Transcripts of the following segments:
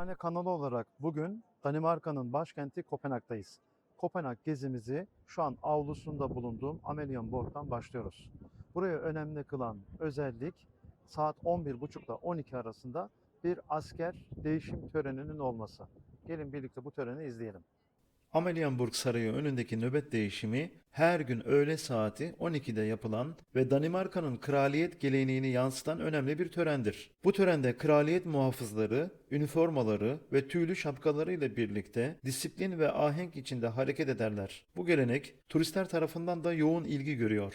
Tane kanalı olarak bugün Danimarka'nın başkenti Kopenhag'dayız. Kopenhag gezimizi şu an avlusunda bulunduğum Amelienborg'dan başlıyoruz. Burayı önemli kılan özellik saat 11.30 ile 12 arasında bir asker değişim töreninin olması. Gelin birlikte bu töreni izleyelim. Amelienburg Sarayı önündeki nöbet değişimi her gün öğle saati 12'de yapılan ve Danimarka'nın kraliyet geleneğini yansıtan önemli bir törendir. Bu törende kraliyet muhafızları, üniformaları ve tüylü şapkaları ile birlikte disiplin ve ahenk içinde hareket ederler. Bu gelenek turistler tarafından da yoğun ilgi görüyor.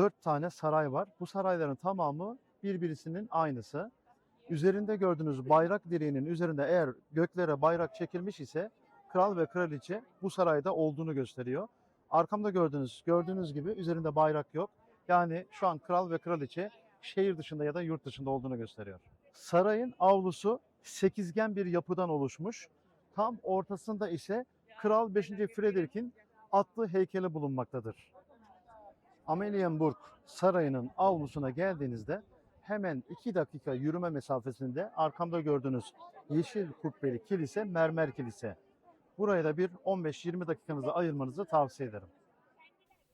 4 tane saray var. Bu sarayların tamamı birbirisinin aynısı. Üzerinde gördüğünüz bayrak direğinin üzerinde eğer göklere bayrak çekilmiş ise kral ve kraliçe bu sarayda olduğunu gösteriyor. Arkamda gördüğünüz gördüğünüz gibi üzerinde bayrak yok. Yani şu an kral ve kraliçe şehir dışında ya da yurt dışında olduğunu gösteriyor. Sarayın avlusu sekizgen bir yapıdan oluşmuş. Tam ortasında ise Kral 5. Frederick'in atlı heykeli bulunmaktadır. Amelienburg Sarayı'nın avlusuna geldiğinizde hemen 2 dakika yürüme mesafesinde arkamda gördüğünüz yeşil kubbeli kilise mermer kilise. Buraya da bir 15-20 dakikanızı ayırmanızı tavsiye ederim.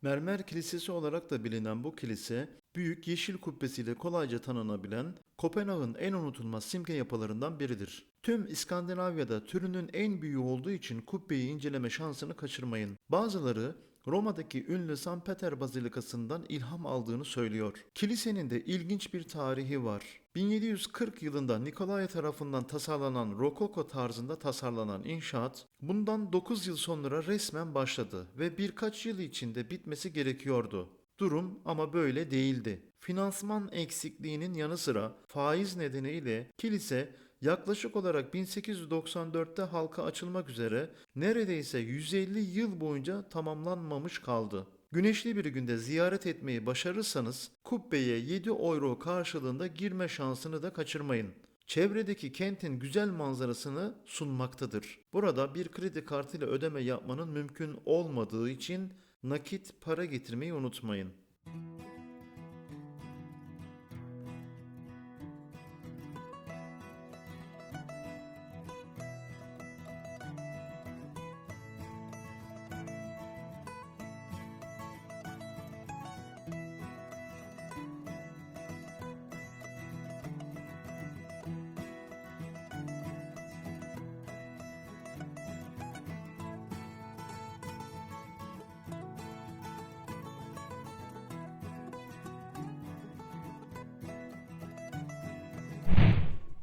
Mermer Kilisesi olarak da bilinen bu kilise, büyük yeşil kubbesiyle kolayca tanınabilen Kopenhag'ın en unutulmaz simge yapılarından biridir. Tüm İskandinavya'da türünün en büyüğü olduğu için kubbeyi inceleme şansını kaçırmayın. Bazıları Roma'daki ünlü San Peter Bazilikası'ndan ilham aldığını söylüyor. Kilisenin de ilginç bir tarihi var. 1740 yılında Nikolay tarafından tasarlanan Rokoko tarzında tasarlanan inşaat bundan 9 yıl sonra resmen başladı ve birkaç yıl içinde bitmesi gerekiyordu. Durum ama böyle değildi. Finansman eksikliğinin yanı sıra faiz nedeniyle kilise yaklaşık olarak 1894'te halka açılmak üzere neredeyse 150 yıl boyunca tamamlanmamış kaldı. Güneşli bir günde ziyaret etmeyi başarırsanız kubbeye 7 euro karşılığında girme şansını da kaçırmayın. Çevredeki kentin güzel manzarasını sunmaktadır. Burada bir kredi kartıyla ödeme yapmanın mümkün olmadığı için nakit para getirmeyi unutmayın.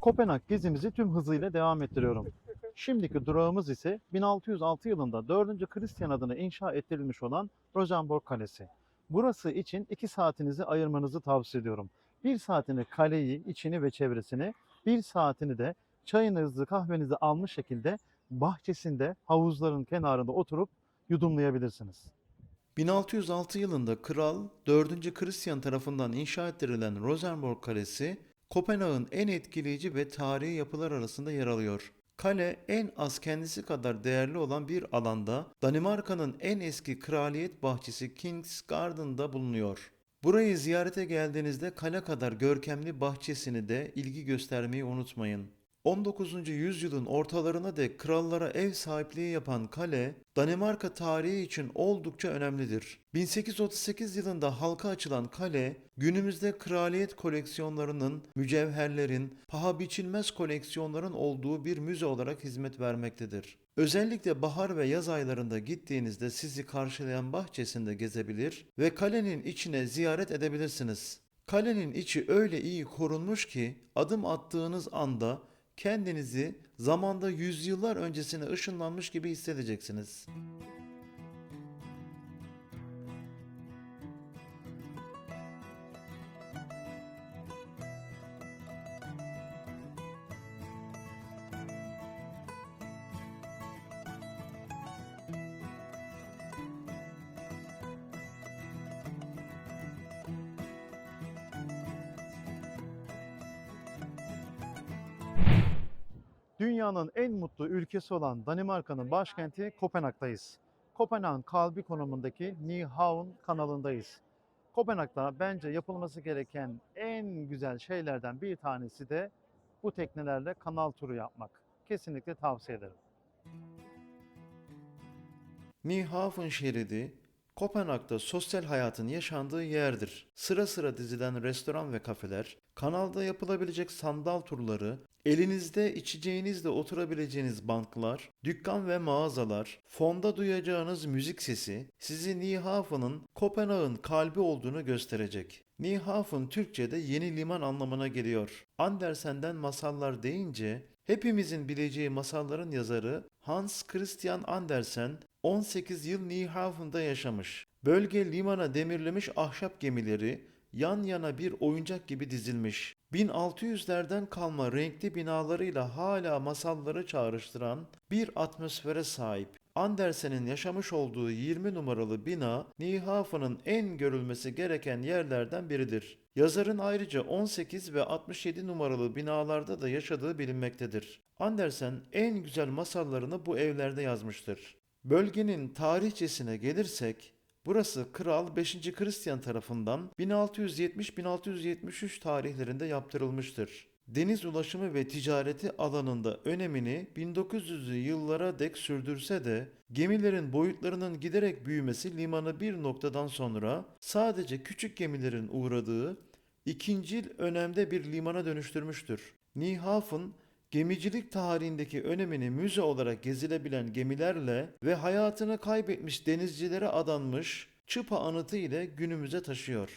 Kopenhag gezimizi tüm hızıyla devam ettiriyorum. Şimdiki durağımız ise 1606 yılında 4. Christian adına inşa ettirilmiş olan Rosenborg Kalesi. Burası için 2 saatinizi ayırmanızı tavsiye ediyorum. 1 saatini kaleyi, içini ve çevresini, 1 saatini de çayınızı, kahvenizi almış şekilde bahçesinde, havuzların kenarında oturup yudumlayabilirsiniz. 1606 yılında Kral 4. Christian tarafından inşa ettirilen Rosenborg Kalesi, Kopenhag'ın en etkileyici ve tarihi yapılar arasında yer alıyor. Kale en az kendisi kadar değerli olan bir alanda Danimarka'nın en eski kraliyet bahçesi King's Garden'da bulunuyor. Burayı ziyarete geldiğinizde kale kadar görkemli bahçesini de ilgi göstermeyi unutmayın. 19. yüzyılın ortalarına dek krallara ev sahipliği yapan kale, Danimarka tarihi için oldukça önemlidir. 1838 yılında halka açılan kale, günümüzde kraliyet koleksiyonlarının, mücevherlerin, paha biçilmez koleksiyonların olduğu bir müze olarak hizmet vermektedir. Özellikle bahar ve yaz aylarında gittiğinizde sizi karşılayan bahçesinde gezebilir ve kalenin içine ziyaret edebilirsiniz. Kalenin içi öyle iyi korunmuş ki adım attığınız anda kendinizi zamanda yüzyıllar öncesine ışınlanmış gibi hissedeceksiniz. Dünyanın en mutlu ülkesi olan Danimarka'nın başkenti Kopenhag'dayız. Kopenhag'ın kalbi konumundaki Nyhavn kanalındayız. Kopenhag'da bence yapılması gereken en güzel şeylerden bir tanesi de bu teknelerle kanal turu yapmak. Kesinlikle tavsiye ederim. Nyhavn şeridi Kopenhag'da sosyal hayatın yaşandığı yerdir. Sıra sıra dizilen restoran ve kafeler, kanalda yapılabilecek sandal turları, elinizde içeceğinizle oturabileceğiniz banklar, dükkan ve mağazalar, fonda duyacağınız müzik sesi sizi Nyhavn'ın Kopenhag'ın kalbi olduğunu gösterecek. Nyhavn Türkçe'de yeni liman anlamına geliyor. Andersen'den masallar deyince hepimizin bileceği masalların yazarı Hans Christian Andersen 18 yıl Nyhavn'da yaşamış. Bölge limana demirlemiş ahşap gemileri yan yana bir oyuncak gibi dizilmiş. 1600'lerden kalma renkli binalarıyla hala masalları çağrıştıran bir atmosfere sahip. Andersen'in yaşamış olduğu 20 numaralı bina Nyhavn'ın en görülmesi gereken yerlerden biridir. Yazarın ayrıca 18 ve 67 numaralı binalarda da yaşadığı bilinmektedir. Andersen en güzel masallarını bu evlerde yazmıştır. Bölgenin tarihçesine gelirsek, burası Kral 5. Christian tarafından 1670-1673 tarihlerinde yaptırılmıştır. Deniz ulaşımı ve ticareti alanında önemini 1900'lü yıllara dek sürdürse de gemilerin boyutlarının giderek büyümesi limanı bir noktadan sonra sadece küçük gemilerin uğradığı ikincil önemde bir limana dönüştürmüştür. Nyhavn gemicilik tarihindeki önemini müze olarak gezilebilen gemilerle ve hayatını kaybetmiş denizcilere adanmış çıpa anıtı ile günümüze taşıyor.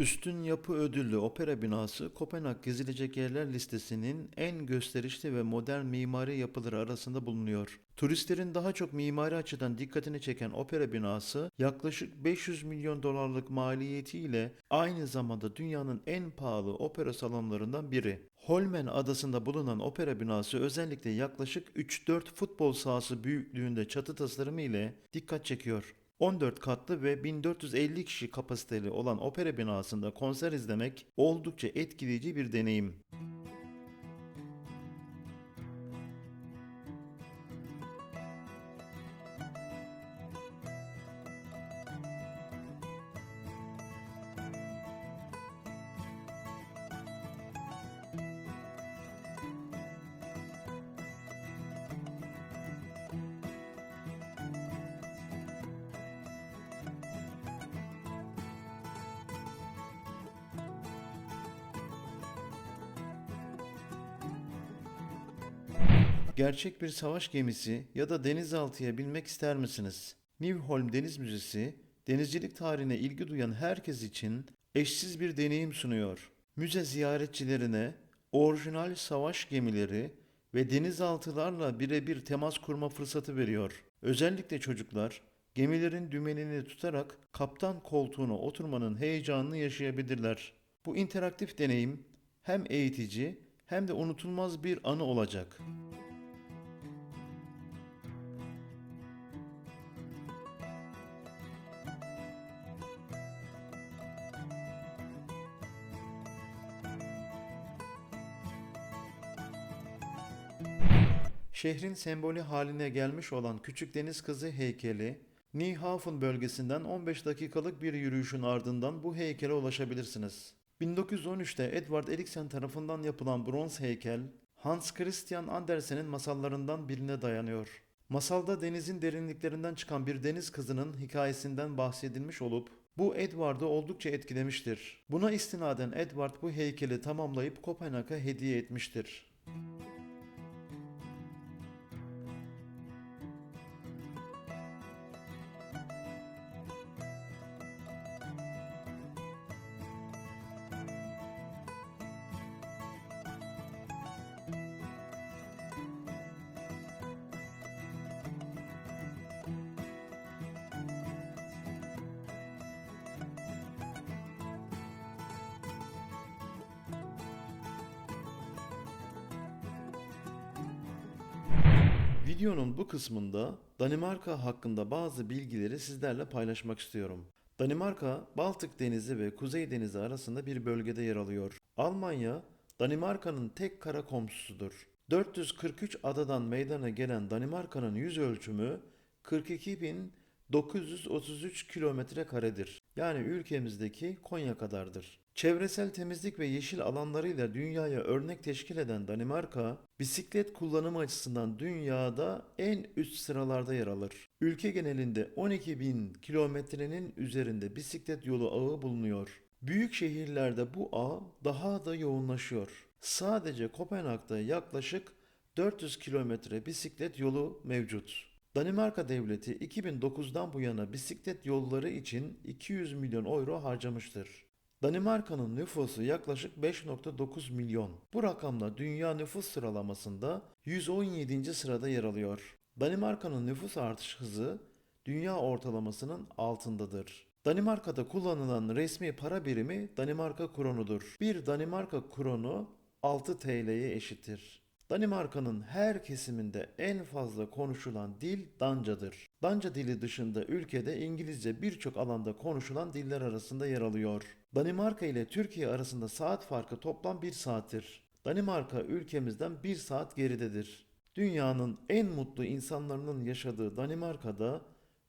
Üstün Yapı Ödüllü Opera Binası Kopenhag gezilecek yerler listesinin en gösterişli ve modern mimari yapıları arasında bulunuyor. Turistlerin daha çok mimari açıdan dikkatini çeken opera binası yaklaşık 500 milyon dolarlık maliyetiyle aynı zamanda dünyanın en pahalı opera salonlarından biri. Holmen adasında bulunan opera binası özellikle yaklaşık 3-4 futbol sahası büyüklüğünde çatı tasarımı ile dikkat çekiyor. 14 katlı ve 1450 kişi kapasiteli olan opera binasında konser izlemek oldukça etkileyici bir deneyim. Gerçek bir savaş gemisi ya da denizaltıya binmek ister misiniz? Newholm Deniz Müzesi, denizcilik tarihine ilgi duyan herkes için eşsiz bir deneyim sunuyor. Müze ziyaretçilerine orijinal savaş gemileri ve denizaltılarla birebir temas kurma fırsatı veriyor. Özellikle çocuklar gemilerin dümenini tutarak kaptan koltuğuna oturmanın heyecanını yaşayabilirler. Bu interaktif deneyim hem eğitici hem de unutulmaz bir anı olacak. Şehrin sembolü haline gelmiş olan Küçük Deniz Kızı heykeli, Niehafen bölgesinden 15 dakikalık bir yürüyüşün ardından bu heykele ulaşabilirsiniz. 1913'te Edward Eriksen tarafından yapılan bronz heykel, Hans Christian Andersen'in masallarından birine dayanıyor. Masalda denizin derinliklerinden çıkan bir deniz kızının hikayesinden bahsedilmiş olup, bu Edward'ı oldukça etkilemiştir. Buna istinaden Edward bu heykeli tamamlayıp Kopenhag'a hediye etmiştir. Videonun bu kısmında Danimarka hakkında bazı bilgileri sizlerle paylaşmak istiyorum. Danimarka, Baltık Denizi ve Kuzey Denizi arasında bir bölgede yer alıyor. Almanya, Danimarka'nın tek kara komşusudur. 443 adadan meydana gelen Danimarka'nın yüz ölçümü 42.933 kilometre karedir. Yani ülkemizdeki Konya kadardır. Çevresel temizlik ve yeşil alanlarıyla dünyaya örnek teşkil eden Danimarka, bisiklet kullanımı açısından dünyada en üst sıralarda yer alır. Ülke genelinde 12 bin kilometrenin üzerinde bisiklet yolu ağı bulunuyor. Büyük şehirlerde bu ağ daha da yoğunlaşıyor. Sadece Kopenhag'da yaklaşık 400 kilometre bisiklet yolu mevcut. Danimarka devleti 2009'dan bu yana bisiklet yolları için 200 milyon euro harcamıştır. Danimarka'nın nüfusu yaklaşık 5.9 milyon. Bu rakamla dünya nüfus sıralamasında 117. sırada yer alıyor. Danimarka'nın nüfus artış hızı dünya ortalamasının altındadır. Danimarka'da kullanılan resmi para birimi Danimarka kronudur. Bir Danimarka kronu 6 TL'ye eşittir. Danimarka'nın her kesiminde en fazla konuşulan dil Dancadır. Danca dili dışında ülkede İngilizce birçok alanda konuşulan diller arasında yer alıyor. Danimarka ile Türkiye arasında saat farkı toplam 1 saattir. Danimarka ülkemizden 1 saat geridedir. Dünyanın en mutlu insanların yaşadığı Danimarka'da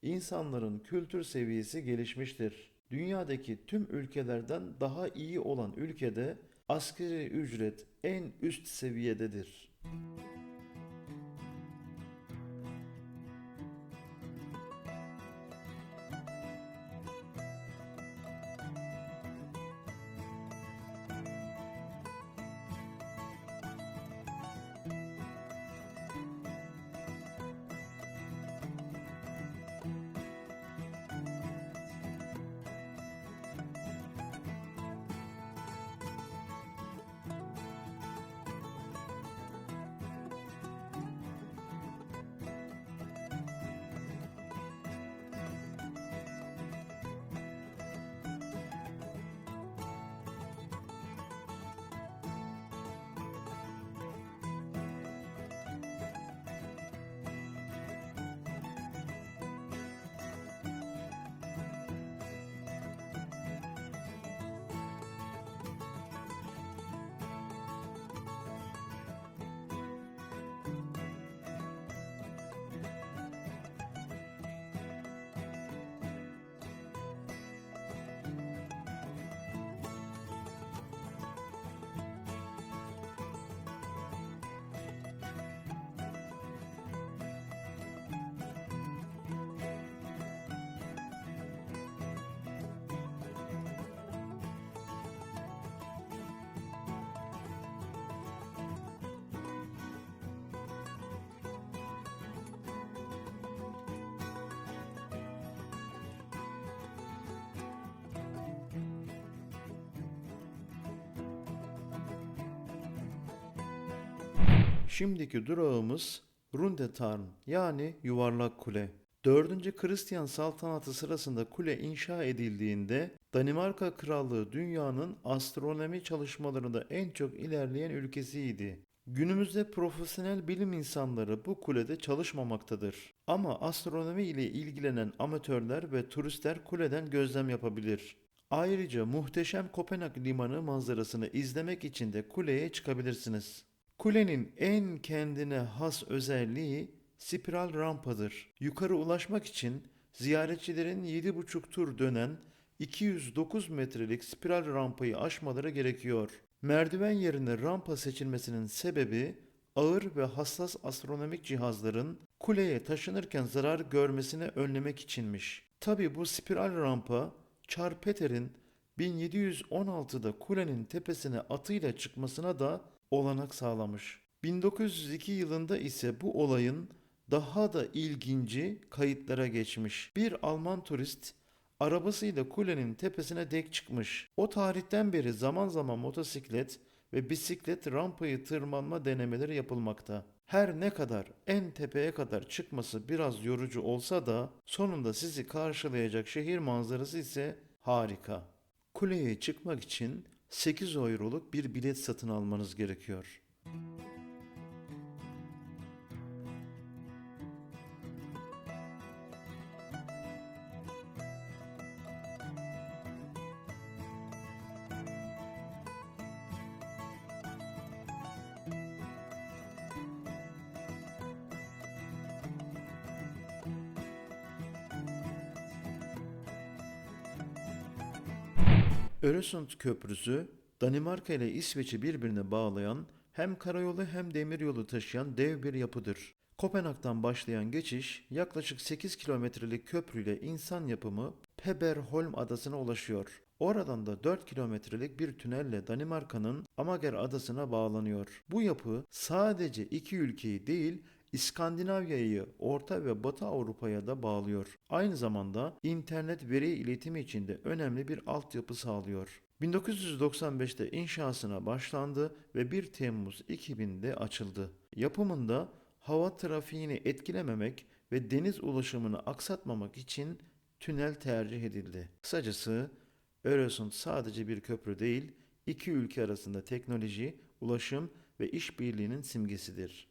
insanların kültür seviyesi gelişmiştir. Dünyadaki tüm ülkelerden daha iyi olan ülkede asgari ücret en üst seviyededir. Thank you. Şimdiki durağımız Rundetarn yani yuvarlak kule. 4. Hristiyan saltanatı sırasında kule inşa edildiğinde Danimarka Krallığı dünyanın astronomi çalışmalarında en çok ilerleyen ülkesiydi. Günümüzde profesyonel bilim insanları bu kulede çalışmamaktadır. Ama astronomi ile ilgilenen amatörler ve turistler kuleden gözlem yapabilir. Ayrıca muhteşem Kopenhag limanı manzarasını izlemek için de kuleye çıkabilirsiniz. Kulenin en kendine has özelliği spiral rampadır. Yukarı ulaşmak için ziyaretçilerin 7,5 tur dönen 209 metrelik spiral rampayı aşmaları gerekiyor. Merdiven yerine rampa seçilmesinin sebebi ağır ve hassas astronomik cihazların kuleye taşınırken zarar görmesini önlemek içinmiş. Tabi bu spiral rampa Charpeter'in 1716'da kulenin tepesine atıyla çıkmasına da olanak sağlamış. 1902 yılında ise bu olayın daha da ilginci kayıtlara geçmiş. Bir Alman turist arabasıyla kulenin tepesine dek çıkmış. O tarihten beri zaman zaman motosiklet ve bisiklet rampayı tırmanma denemeleri yapılmakta. Her ne kadar en tepeye kadar çıkması biraz yorucu olsa da sonunda sizi karşılayacak şehir manzarası ise harika. Kuleye çıkmak için 8 euroluk bir bilet satın almanız gerekiyor. Öresund Köprüsü, Danimarka ile İsveç'i birbirine bağlayan hem karayolu hem demiryolu taşıyan dev bir yapıdır. Kopenhag'dan başlayan geçiş yaklaşık 8 kilometrelik köprüyle insan yapımı Peberholm adasına ulaşıyor. Oradan da 4 kilometrelik bir tünelle Danimarka'nın Amager adasına bağlanıyor. Bu yapı sadece iki ülkeyi değil İskandinavya'yı Orta ve Batı Avrupa'ya da bağlıyor. Aynı zamanda internet veri iletimi için de önemli bir altyapı sağlıyor. 1995'te inşasına başlandı ve 1 Temmuz 2000'de açıldı. Yapımında hava trafiğini etkilememek ve deniz ulaşımını aksatmamak için tünel tercih edildi. Kısacası Öresund sadece bir köprü değil, iki ülke arasında teknoloji, ulaşım ve işbirliğinin simgesidir.